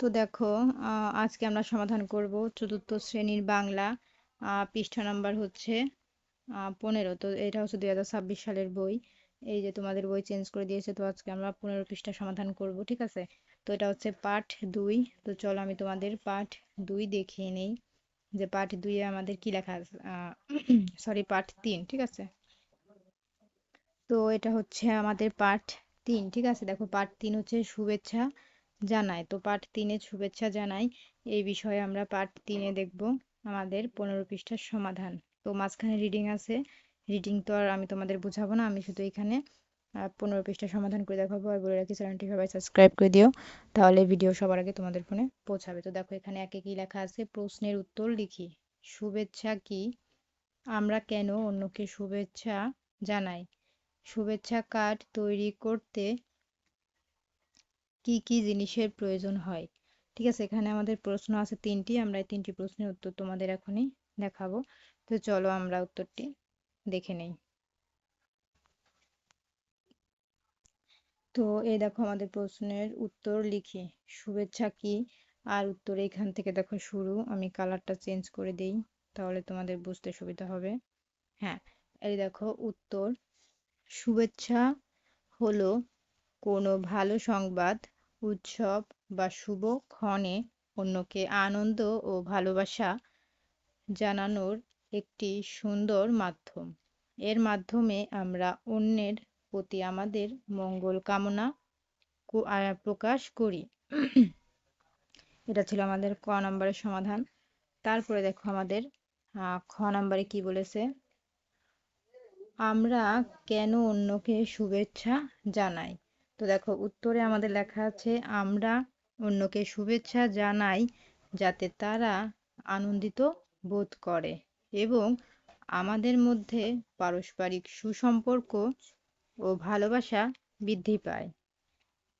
তো দেখো আজকে আমরা সমাধান করব চতুর্থ শ্রেণির বাংলা পৃষ্ঠা নাম্বার হচ্ছে পনেরো। তো এটা হচ্ছে দুই হাজার ছাব্বিশ সালের বই। এই যে তোমাদের বই চেঞ্জ করে দিয়েছে, তো আজকে আমরা পনেরো পৃষ্ঠা সমাধান করব, ঠিক আছে? তো এটা হচ্ছে পাঠ দুই। তো চলো আমি তোমাদের পাঠ দুই দেখিয়ে নেই, যে পাঠ দুইয়ে আমাদের কি লেখা আছে সরি পাঠ তিন, ঠিক আছে? তো এটা হচ্ছে আমাদের পাঠ তিন, ঠিক আছে? দেখো, পাঠ তিন হচ্ছে শুভেচ্ছা জানাই তো পাঠ তিনে শুভেচ্ছা জানাই। এই বিষয়ে আমরা পাঠ তিনে দেখব আমাদের পনেরো পৃষ্ঠার সমাধান। তো মাঝখানে রিডিং আছে। রিডিং তো আর আমি তোমাদের বুঝাবো না, আমি শুধু এখানে পনেরো পৃষ্ঠা সমাধান করে দেখাবো। আর বলে রাখি, চ্যানেলটি সবাই সাবস্ক্রাইব করে দিও। তাহলে ভিডিও সবার আগে তোমাদের ফোনে পৌঁছাবে। তো দেখো, এখানে একে কি লেখা আছে? প্রশ্নের উত্তর লিখি। শুভেচ্ছা কি? আমরা কেন অন্যকে শুভেচ্ছা জানাই? শুভেচ্ছা কার্ড তৈরি করতে কি কি জিনিসের প্রয়োজন হয়? ঠিক আছে, এখানে আমাদের প্রশ্ন আছে তিনটি, আমরা এই তিনটি প্রশ্নের উত্তর তোমাদের এখনই দেখাবো। তো চলো আমরা উত্তরটি দেখে নেই। তো এই দেখো আমাদের প্রশ্নের উত্তর লিখি। শুভেচ্ছা কি? আর উত্তর এখান থেকে দেখো শুরু, আমি কালারটা চেঞ্জ করে দেই, তাহলে তোমাদের বুঝতে সুবিধা হবে। হ্যাঁ এই দেখো উত্তর, শুভেচ্ছা হলো কোনো ভালো সংবাদ উৎসব বা শুভ ক্ষণে অন্যকে আনন্দ ও ভালোবাসা জানানোর একটি সুন্দর মাধ্যম। এর মাধ্যমে আমরা অন্যের প্রতি আমাদের মঙ্গল কামনা প্রকাশ করি। এটা ছিল আমাদের ক নম্বরের সমাধান। তারপরে দেখো আমাদের খ নম্বরে কি বলেছে? আমরা কেন অন্যকে শুভেচ্ছা জানাই? তো দেখো উত্তরে আমাদের লেখা আছে আমরা অন্যকে শুভেচ্ছা জানাই যাতে তারা আনন্দিত বোধ করে এবং আমাদের মধ্যে পারস্পরিক সুসম্পর্ক ও ভালোবাসা বৃদ্ধি পায়।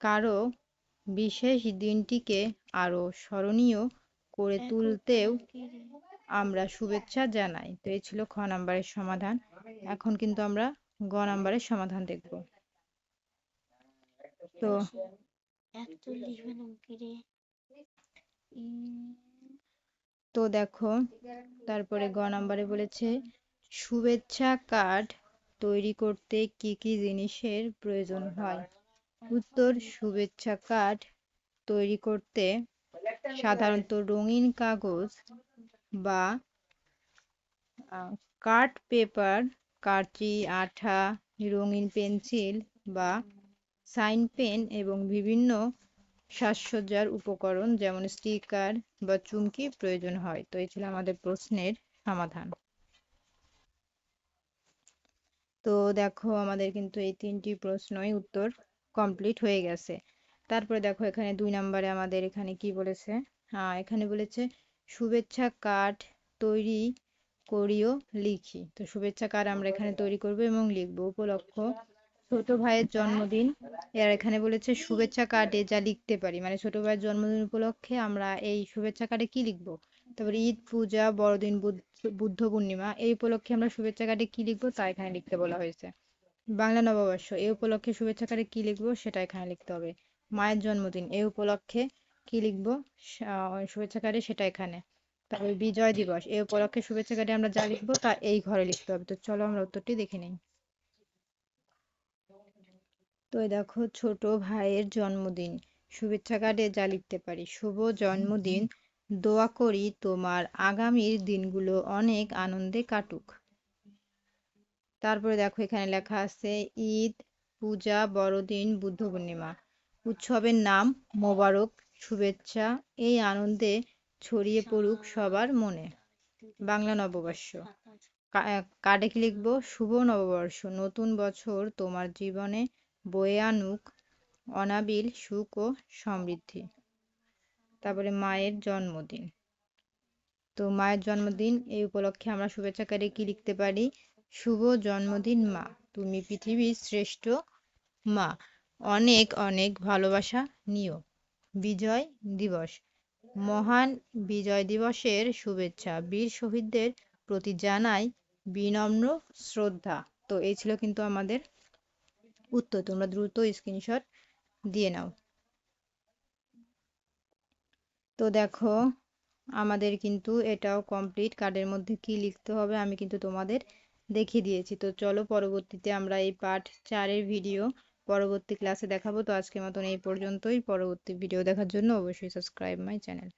কারও বিশেষ দিনটিকে আরও স্মরণীয় করে তুলতেও আমরা শুভেচ্ছা জানাই। তো এই ছিল খ নাম্বারের সমাধান। এখন কিন্তু আমরা গ নাম্বারের সমাধান দেখব। তো তো দেখো তারপরে গ নাম্বারে বলেছে শুভেচ্ছা কার্ড তৈরি করতে কি কি জিনিসের প্রয়োজন হয়? উত্তর শুভেচ্ছা কার্ড তৈরি করতে সাধারণত রঙিন কাগজ বা কার্ড পেপার কাঁচি আঠা রঙিন পেন্সিল বা সাইন পেন এবং বিভিন্ন সাজসজ্জার উপকরণ, যেমন স্টিকার বা চুমকি প্রয়োজন হয়। তো এই ছিল আমাদের প্রশ্নের সমাধান। তো দেখো, আমাদের কিন্তু এই তিনটি প্রশ্নই উত্তর কমপ্লিট হয়ে গেছে। তারপরে দেখো, এখানে দুই নম্বরে আমাদের এখানে কি বলেছে? হ্যাঁ এখানে বলেছে, শুভেচ্ছা কার্ড তৈরি করিও লিখি। তো শুভেচ্ছা কার্ড আমরা এখানে তৈরি করব এবং লিখব উপলক্ষ ছোট ভাইয়ের জন্মদিন। এর এখানে বলেছে, শুভেচ্ছা কার্ডে যা লিখতে পারি। মানে ছোট ভাইয়ের জন্মদিন উপলক্ষে আমরা এই শুভেচ্ছা কার্ডে কি লিখব? তারপরে ঈদ, পূজা, বড়দিন বুদ্ধ পূর্ণিমা, এই উপলক্ষে আমরা শুভেচ্ছা কার্ডে কি লিখব তা এখানে লিখতে বলা হয়েছে। বাংলা নববর্ষ, এই উপলক্ষে শুভেচ্ছা কার্ডে কি লিখব সেটা এখানে লিখতে হবে। মায়ের জন্মদিন, এই উপলক্ষে কি লিখব শুভেচ্ছা কার্ডে সেটা এখানে। তারপরে বিজয় দিবস, এই উপলক্ষে শুভেচ্ছা কার্ডে আমরা যা লিখব তা এই ঘরে লিখতে হবে। তো চলো আমরা উত্তরটি দেখে নিই। তো দেখো ছোট ভাইয়ের জন্মদিন। শুভেচ্ছা কার্ডে যা লিখতে পারি। শুভ জন্মদিন। দোয়া করি তোমার আগামীর দিনগুলো অনেক আনন্দে কাটুক। তারপরে দেখো এখানে লেখা আছে, ঈদ, পূজা, বড়দিন, বুদ্ধ পূর্ণিমা। উৎসবের নাম মোবারক, শুভেচ্ছা, এই আনন্দে ছড়িয়ে পড়ুক সবার মনে। বাংলা নববর্ষ। কার্ডে কি লিখব? শুভ নববর্ষ। নতুন বছর তোমার জীবনে বয়ে আনুক অনাবিল সুখ ও সমৃদ্ধি। তারপরে মায়ের জন্মদিন। তো মায়ের জন্মদিন এই উপলক্ষে আমরা শুভেচ্ছা কার্ডে কি লিখতে পারি? শুভ জন্মদিন মা। তুমি পৃথিবীর শ্রেষ্ঠ মা। অনেক অনেক ভালোবাসা নিও। বিজয় দিবস। মহান বিজয় দিবসের শুভেচ্ছা। বীর শহীদদের প্রতি জানাই বিনম্র শ্রদ্ধা। তো এই ছিল কিন্তু আমাদের উত্তর, তোমরা দ্রুত স্ক্রিনশট দিয়ে নাও। তো দেখো, আমাদের কিন্তু এটাও কমপ্লিট কার্ডের মধ্যে কি লিখতে হবে আমি কিন্তু তোমাদের দেখিয়ে দিয়েছি। তো চলো পরবর্তীতে আমরা এই পার্ট চারের ভিডিও পরবর্তী ক্লাসে দেখাবো। তো আজকের মতন এই পর্যন্তই। পরবর্তী ভিডিও দেখার জন্য অবশ্যই সাবস্ক্রাইব মাই চ্যানেল